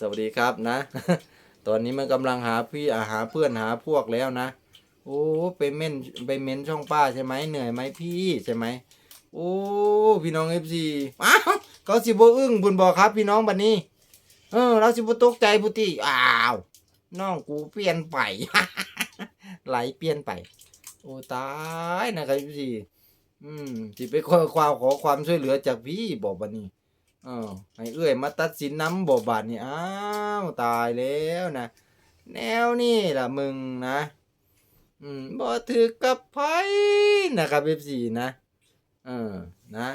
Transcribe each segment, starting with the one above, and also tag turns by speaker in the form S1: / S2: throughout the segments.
S1: สวัสดีครับนะ ตอนนี้มันกำลังหาพี่อาหาเพื่อนหาพวกแล้วนะ โอ้ไปเม่นไปเม้นช่องป้าใช่ไหมเหนื่อยไหมพี่ใช่ไหมโอ้พี่น้องเอฟซีอ้าวเขาสิบอึ้งบุญบอกครับ พี่น้องบัดนนี้ เออ เราสิบตกใจพุติอ้าวน้องกูเปลี่ยนไปไหลเปลี่ยนไป โอ้ตายนะครับพี่อืมสิไปขอความขอความช่วยเหลือจากพี่บอกบัดนี้ เออให้เอื้อยมาตัดสินน้ำบ่บาดนี่อ้าวตายแล้วนะแนวนี่ล่ะมึงนะ อืมบ่ถือกับไผนะครับเอฟซีนะเออนะ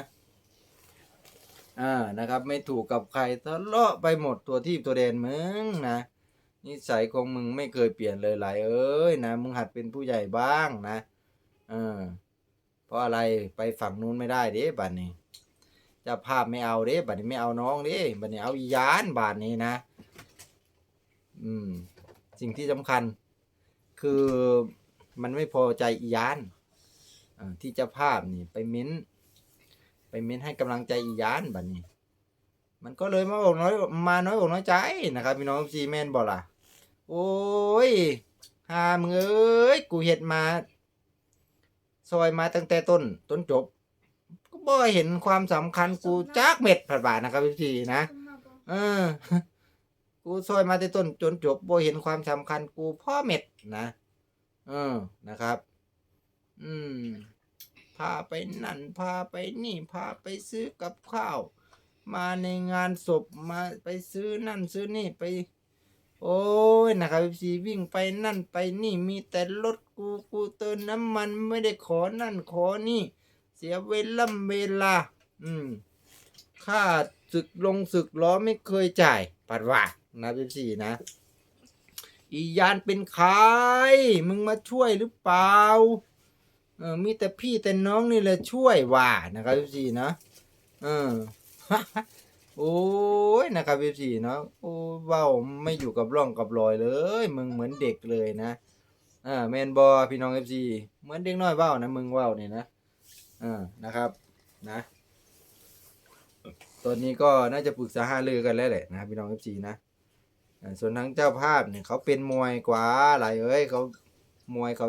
S1: อ่านะครับ ไม่ถูกกับใครทะเลาะไปหมดตัวที่ตัวแดนมึงนะนิสัยของมึงไม่เคยเปลี่ยนเลยหลายเอ้ยนะมึงหัดเป็นผู้ใหญ่บ้างนะเออเพราะอะไรไปฝั่งนู้นไม่ได้เด้บัดนี้ จะภาพไม่เอาเด้บัดนี้ไม่เอาน้องเด้บัดนี้เอายานบาทนี้นะ อืม สิ่งที่สำคัญ คือมันไม่พอใจอียานที่จ้าภาพนี่ ไปเม้น ไปเม้นให้กำลังใจอียานบัดนี้ มันก็เลยมาบอกน้อยมาน้อยอกน้อยใจนะครับพี่น้องซีแมนบอกล่ะ โอ้ยหามึงเอ้ยกูเห็ดมา ซอยมาตั้งแต่ต้น ต้นจบ บ่เห็นความสำคัญกูจักเม็ดผัดบาทนะครับพี่ทีนะเออ กูซอยมาแต่ต้นจนจบบ่เห็นความสำคัญกูพ่อเม็ดนะเออนะครับ อืม พาไปนั่น พาไปนี่ พาไปซื้อกับข้าว มาในงานศพมาไปซื้อนั่นซื้อนี่ไป โอ้ยนะครับสีวิ่งไปนั่นไปนี่มีแต่รถกูกูเติมน้ำมันไม่ได้ขอนั่นขอนี่เสียเวลาเวลา อืม ค่าศึกลงศึกล้อไม่เคยจ่าย ปัดว่านะพี่สี่นะ อียานเป็นใคร มึงมาช่วยหรือเปล่า เออ มีแต่พี่แต่น้องนี่แหละช่วยว่านะครับพี่สี่นะ เออโอ้ยนะครับพี่สี่เนาะ โอ้เว้าไม่อยู่กับร่องกับรอยเลย มึงเหมือนเด็กเลยนะ อ่าแมนบอพี่น้องเอฟซีเหมือนเด็กน้อยเว้านะมึงเว้าเนี่ยนะ อ่านะครับนะ ตอนนี้ก็น่าจะปรึกษาหารือกันแล้วแหละนะพี่น้องเอฟซีนะส่วนทั้งเจ้าภาพเนี่ยเขาเป็นมวยกว่าหลายเอ้ยเขามวยเขา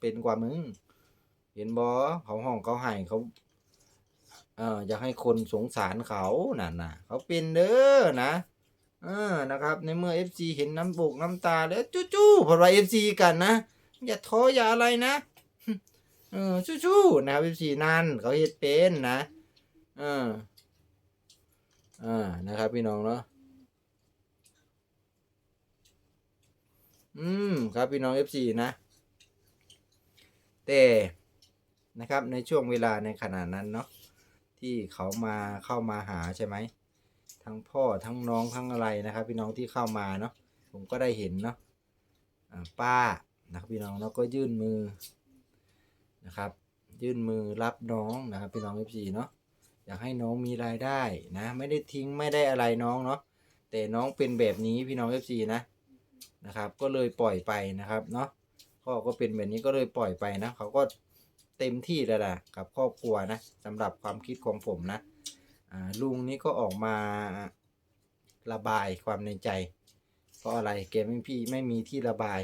S1: เป็นกว่ามึง เห็นบอเขาห้องเขาให้เขาเอออยากให้คนสงสารเขาน่ะนะเขาเป็นเด้อนะเออนะครับ ในเมื่อ FC เห็นน้ำบุกน้ำตาแล้วจู้ๆเพราะว่า FC กันนะอย่าท้ออย่าอะไรนะ เออชู้ๆนะครับ FC นั่นเขาเฮ็ดเป็นนะเอออ่านะครับพี่น้องเนาะอืมครับพี่น้อง FC นะแต่นะครับในช่วงเวลาในขณะนั้นเนาะที่เขามาเข้ามาหาใช่ไหมทั้งพ่อทั้งน้องทั้งอะไรนะครับ พี่น้องที่เข้ามาเนาะผมก็ได้เห็นเนาะอ่าป้านะครับพี่น้องแล้วก็ยื่นมือ นะครับ ยื่นมือรับน้องนะครับพี่น้องเอฟซีเนาะอยากให้น้องมีรายได้นะ ไม่ได้ทิ้งไม่ได้อะไรน้องเนาะแต่น้องเป็นแบบนี้พี่น้องเอฟซีนะนะครับ ก็เลยปล่อยไปนะครับเนาะพ่อก็เป็นแบบนี้ก็เลยปล่อยไปนะเขาก็เต็มที่แล้วล่ะกับครอบครัวนะสำหรับความคิดของผมนะลุงนี้ก็ออกมาระบายความในใจ เพราะอะไรแกไม่พี่ไม่มีที่ระบาย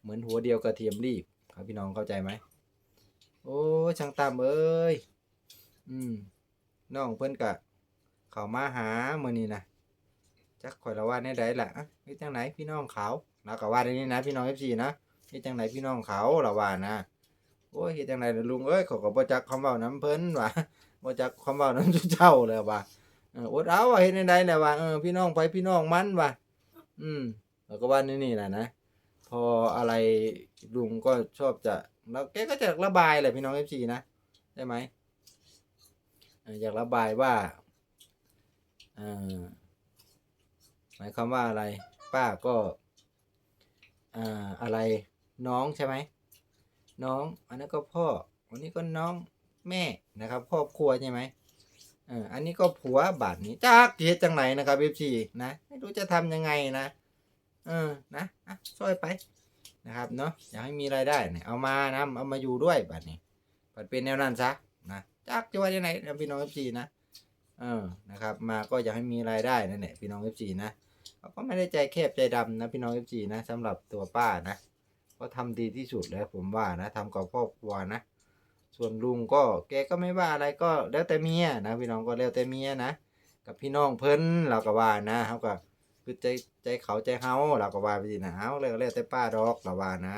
S1: เหมือนหัวเดียวกระเทียมรีบครับพี่น้องเข้าใจไหม โอ้ช่างตามเอ้ย อืมน้องเพิ่นกะ เขามาหาเมื้อนี้นะจักข่อยละว่าในใดล่ะอะเฮ็ดจังไหนพี่น้องเขาแล้วก็ว่าในนี้นะพี่น้อง FC นะเฮ็ดจังไหนพี่น้องเขาละว่านะโอ้ยเฮ็ดจังไหนลุงเอ้ยเขาก็บ่จักคำเว้านํเพิ่นว่าบ่จักคำเว้านํเจ้าเลยว่าอดเอาว่าเฮ็ดในใดแหละว่าเออพี่น้องไปพี่น้องมันว่าอืมแล้วก็ว่านี่นี่แหละนะพออะไรลุงก็ชอบจะ แล้วแกก็จะระบายแหละพี่น้องเอฟซีนะใช่ไหมอยากระบายว่าหมายความว่าอะไร ป้าก็อ่าอะไรน้องใช่ไหมน้องอันนั้นก็พ่ออันนี้ก็น้องแม่นะครับครอบครัวใช่ไหมอันนี้ก็ผัวบาทนี้จากเฮ็ดจังไหนนะครับเอฟซีนะไม่รู้จะทำยังไงนะเออนะอะช่วยไป นะครับเนาะอยากให้มีรายได้เนี่ยเอามานะเอามาอยู่ด้วยแบบนี้ปัดเป็นแนวนั้นซะนะจักจะว่ายังไงนะพี่น้องเอฟซีนะเออนะครับ มาก็อยากให้มีรายได้นั่นแหละพี่น้องเอฟซีนะเขาก็ไม่ได้ใจแคบใจดำนะพี่น้องเอฟซีนะสำหรับตัวป้านะก็ทำดีที่สุดแล้วผมว่านะทำกับครอบครัวนะส่วนลุงก็แกก็ไม่ว่าอะไรก็แล้วแต่เมียนะพี่น้องก็แล้วแต่เมียนะกับพี่น้องเพิ่นเราก็ว่านะเขาก็ คือใจใจเขาใจเฮาเราก็ว่าไปสินะเอาแล้วแล้วแต่ป้าดอกเราว่านะ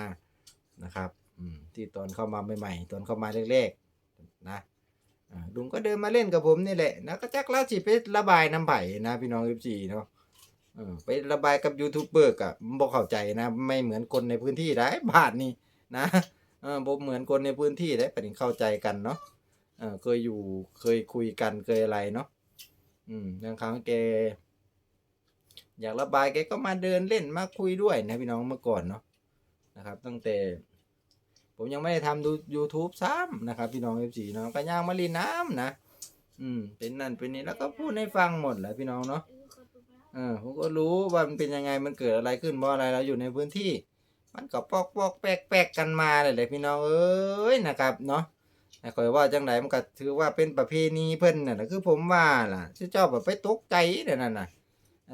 S1: นะครับอืมที่ตอนเข้ามาใหม่ๆตอนเข้ามาแรกๆนะลุงก็เดินมาเล่นกับผมนี่แหละนะก็จักเล่าสิไประบายน้ำไผ่นะพี่น้องเอฟซีเนาะไประบายกับยูทูบเบอร์กะบอกเข้าใจนะ ไม่เหมือนคนในพื้นที่ได้บาทนี่นะเออบ่เหมือนคนในพื้นที่ได้ประเด็นเข้าใจกันเนาะเออเคยอยู่เคยคุยกันเคยอะไรเนาะอืมบางครั้งแก อยากระบายแกก็มาเดินเล่นมาคุยด้วยนะพี่น้องเมื่อก่อนเนาะนะครับ ตั้งแต่ ผมยังไม่ได้ทำดู YouTube ซ้ำนะครับ พี่น้องเอฟซีเนาะก็ย่างมารีน้ำนะอืมเป็นนั่นเป็นนี่แล้วก็พูดให้ฟังหมดแหละพี่น้องเนาะเออผมก็รู้ว่ามันเป็นยังไงมันเกิดอะไรขึ้นเพราะอะไรเราอยู่ในพื้นที่ มันก็ปอกปอกแปลกแปกกันมาเลยแหละพี่น้องเอ้ยนะครับเนาะแต่คอยว่าจังไหนมันก็ถือว่าเป็นประเพณีเพิ่นน่ะคือผมว่าล่ะที่เจ้าแบบไปตกใจเดี๋ยนั้นน่ะ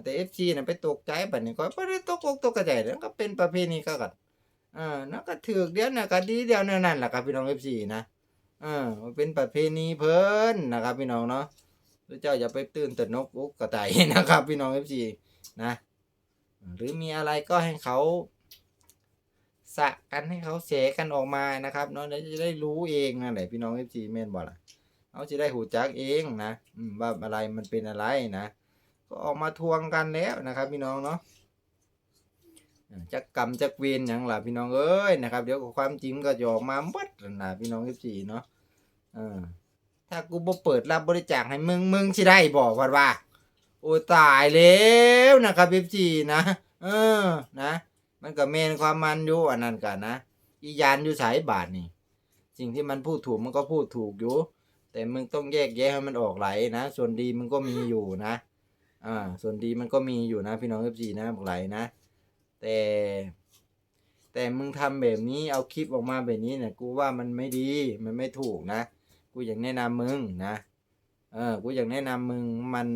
S1: แต่เอฟซีน่ะไปตกใจแบบนี้ก็ไม่ได้ตกอกตกใจแล้วก็เป็นประเพณีก็กันอ่านั่นก็ถือเดียวน่ะก็ดีเดียวนั่นนั่นแหละครับพี่น้องเอฟซีนะอ่าเป็นประเพณีเพิ่นนะครับ พี่น้องเนาะพระเจ้าอย่าไปตื่นแต่นกอกกระต่ายนะครับ พี่น้องเอฟซีนะหรือมีอะไรก็ให้เขาสะกันให้เขาเสกันออกมานะครับเนาะจะได้รู้เองนั่นแหละพี่น้องเอฟซีแม่นบ่ล่ะเขาจะได้หูจักเองนะว่าอะไรมันเป็นอะไรนะ ก็ออกมาทวงกันแล้วนะครับพี่น้องเนาะจักกรรมจักเวรอย่างล่ะพี่น้องเอ้ยนะครับเดี๋ยวความจริงก็จะออกมาหมดนะพี่น้องสิเนาะถ้ากูบ่เปิดรับบริจาคให้มึงมึงสิได้บอกว่าว่าโอ้ตายแล้วนะครับพี่นะเออนะ มันก็เมนความมันอยู่อันนั้นกันนะอียานอยู่สายบาทนี่สิ่งที่มันพูดถูกมันก็พูดถูกอยู่ แต่มึงต้องแยกแยะให้มันออกไหลนะ ส่วนดีมึงก็มีอยู่นะ อ่า ส่วนดีมันก็มีอยู่นะพี่น้องเอฟซีนะบอกไหลนะ แต่ แต่มึงทำแบบนี้เอาคลิปออกมาแบบนี้เนี่ยกูว่ามันไม่ดีมันไม่ถูกนะ กูอยากแนะนำมึงนะ เออ กูอยากแนะนำมึงมัน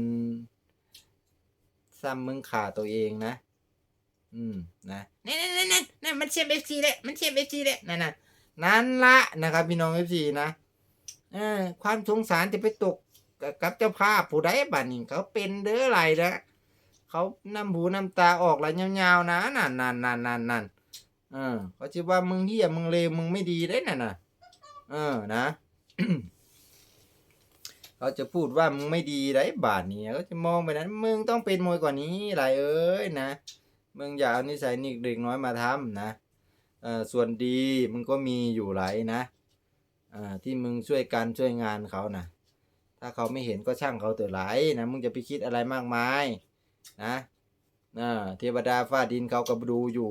S1: ซ้ำมึงขาตัวเองนะ อืม นะนั่นนั่นนั่นนั่นมันเชียบเอฟซีเลยมันเชียบเอฟซีเลยนั่นน่ะนั่นละนะครับพี่น้องเอฟซีนะ เออ ความสงสารจะไปตก กับเจ้าภาพผู้ใดบัดนี้เขาเป็นเด้ออะไรนะเขาน้ำหูน้ำตาออกไหลยาวๆนะนั่นนั่นนั่นนั่นนั่นเออเขาจะว่ามึงเหี้ยมึงเลวมึงไม่ดีได้น่ะนะเออนะเขาจะพูดว่ามึงไม่ดีได้บาทนี้เขาจะมองไปนั้น มึงต้องเป็นมวยกว่านี้ไรเอ้ยนะมึงอย่าเอานิสัยนิกเด็กน้อยมาทำนะเออส่วนดีมึงก็มีอยู่หลายนะอ่าที่มึงช่วยกันช่วยงานเขานะ ถ้าเขาไม่เห็นก็ช่างเขาเถอะไหลนะมึงจะไปคิดอะไรมากมายนะนะเทวดาฟ้าดินเขาก็ดูอยู่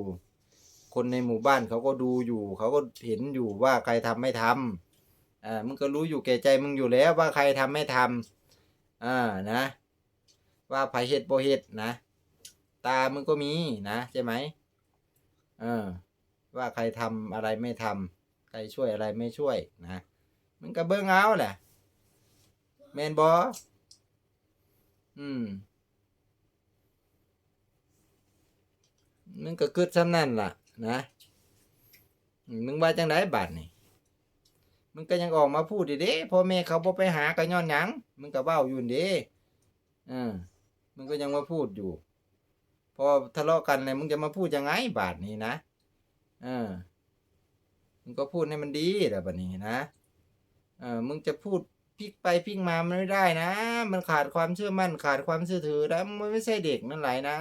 S1: คนในหมู่บ้านเขาก็ดูอยู่ เขาก็เห็นอยู่ว่าใครทำไม่ทำอ่ามึงก็รู้อยู่แก่ใจมึงอยู่แล้วว่าใครทำไม่ทำอ่านะ ว่าไผเฮ็ดบ่เฮ็ดนะ ตามึงก็มีนะใช่ไหมเออว่าใครทำอะไรไม่ทำใครช่วยอะไรไม่ช่วยนะมึงก็เบิ่งเอาแหละ แมนบออืมมึงก็คืดซ้ำนั่นล่ะ นะ มึงว่าจังไดบาดนี่มึงก็ยังออกมาพูดดิเด้พ่อแม่เขาบ่ไปหาก็ย้อนหยังมึงก็เว้าอยู่เด้เออมึงก็ยังมาพูดอยู่พอทะเลาะกันเลยมึงจะมาพูดยังไงบาดนี้นะเออมึงก็พูดให้มันดีแหละบัดนี้นะเออมึงจะพูด พลิกไปพลิกมามันไม่ได้นะ มันขาดความเชื่อมั่นขาดความเชื่อถือนะมันไม่ใช่เด็กนั่นไหลนะ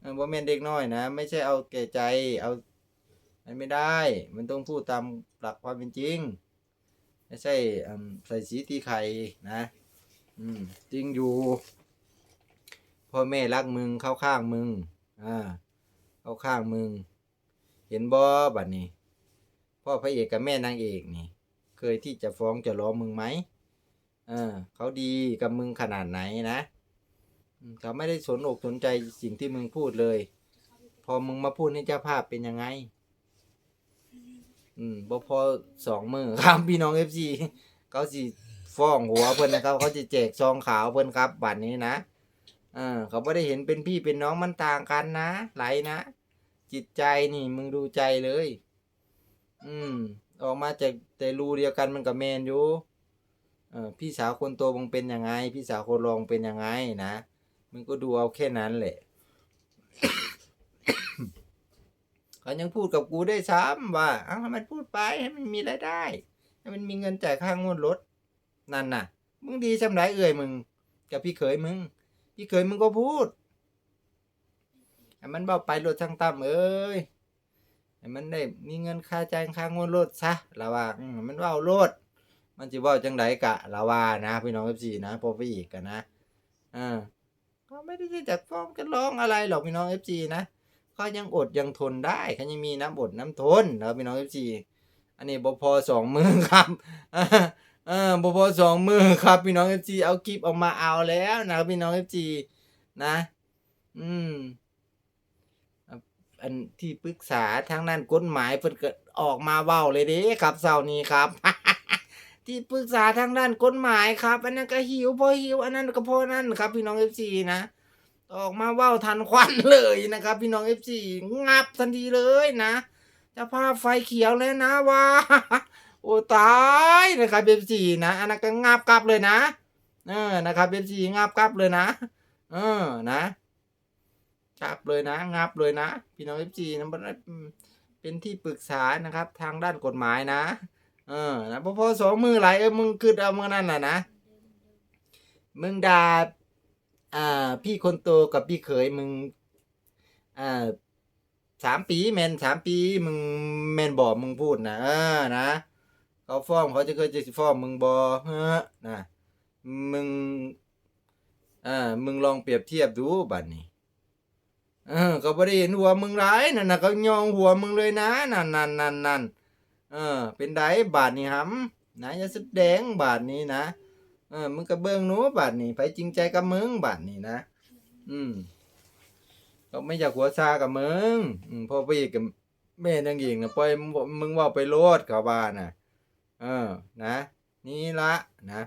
S1: เออบแมนเด็กน้อยนะ ไม่ใช่เอาแก่ใจเอาไม่ได้ มันต้องพูดตามหลักความเป็นจริง ไม่ใช่ใส่สีตีไข่นะอืมจริงอยู่พ่อแม่รักมึงเข้าข้างมึงอ่าเข้าข้างมึง เห็นบ่บัดนี้พ่อพระเอกกับแม่นางเอกนี่ เคยที่จะฟ้องจะร้องมึงไหม เออเขาดีกับมึงขนาดไหนนะเขาไม่ได้สนอกสนใจสิ่งที่มึงพูดเลย พอมึงมาพูดให้เจ้าภาพเป็นยังไง อืมบ่พอสองมือครับพี่น้องเอฟซีเขาสิฟ้องหัวเพิ่นนะครับเขาจะแจกซองขาวเพิ่นครับบัดนี้นะอ่าเขาไม่ได้เห็นเป็นพี่เป็นน้องมันต่างกันนะไหลนะจิตใจนี่มึงดูใจเลย อืม ออกมาจากแต่รูเดียวกันมันกับแมนอยู่ เออพี่สาวคนโตมึงเป็นยังไง พี่สาวคนรองเป็นยังไงนะ มึงก็ดูเอาแค่นั้นแหละเขายังพูดกับกูได้ซ้ำว่า เอาให้มันพูดไปให้มันมีรายได้ ให้มันมีเงินจ่ายค่างวดรถนั่นน่ะ มึงดีจำไรเอ่ยมึง กับพี่เขยมึง พี่เขยมึงก็พูดให้มันเบอกไปรถทางต่ำเอ้ยให้มันได้มีเงินค่าจ่ายค่างวดรถซะละว่ามันเว่ารถ มันจะว่าจังไดกะละว่านะ พี่น้องเอฟซีนะพอไปอีกกันนะอ่าเขาไม่ได้จะฟ้องกันร้องอะไรหรอกพี่น้องเอฟซีนะเขายังอดยังทนได้เขายังมีน้ำอดน้ำทนนะพี่น้องเอฟซีอันนี้บพอสองมือครับอ่าเออบพอสองมือครับ พี่น้องเอฟจีเอาคลิปออกมาเอาแล้วนะพี่น้องเอฟจีนะ อืมอันที่ปรึกษาทางด้านกฎหมายเพิ่นก็ออกมาเว้าเลยเด้ครับเสาร์นี้ครับ ที่ปรึกษาทางด้านกฎหมายครับ อันนั้นก็หิวพอหิวอันนั้นก็พอนั่นครับ พี่น้องเอฟซีนะออกมาเว้าทันควันเลยนะครับ พี่น้องเอฟซีงับทันทีเลยนะจะพาพไฟเขียวแล้วนะว่าโอ้ตายนะครับเบซีนะอันนั้นก็งับกลับเลยนะเออนะครับเบซีงับกลับเลยนะ เออนะกลับเลยนะงับเลยนะ พี่น้องเอฟซีนะมันเป็นที่ปรึกษานะครับ ทางด้านกฎหมายนะ เออนะพอพอสองมือไหลเออมึงคืดเอามือนั่นน่ะนะมึงด่าอ่า พี่คนโตกับพี่เขยมึงอ่าสามปีแมนสามปีมึงแมนบอกมึงพูดนะเออนะเขาฟ้องเขาจะเคยจะสิฟ้องมึงบอเฮ้อนะมึงอ่ามึงลองเปรียบเทียบดูบัดนี้เออเขาไม่ได้เห็นหัวมึงร้ายนั่นนะเขายองหัวมึงเลยนะนั่นนั่นนั่นนั่น เออ เป็นไดบาทนี่หำนะอย่าแสดงบาทนี้นะเออมึงกระเบื้องนู้บาทนี้ไปจริงใจกับมึงบาทนี้นะ อืมก็ไม่อยากหัวซากับมึงอืมพอไปอีกกับแม่นางหญิงนะปล่อยมึงว่าไปโลดเขาบ้าน่ะเออ นะ นี่ละนะ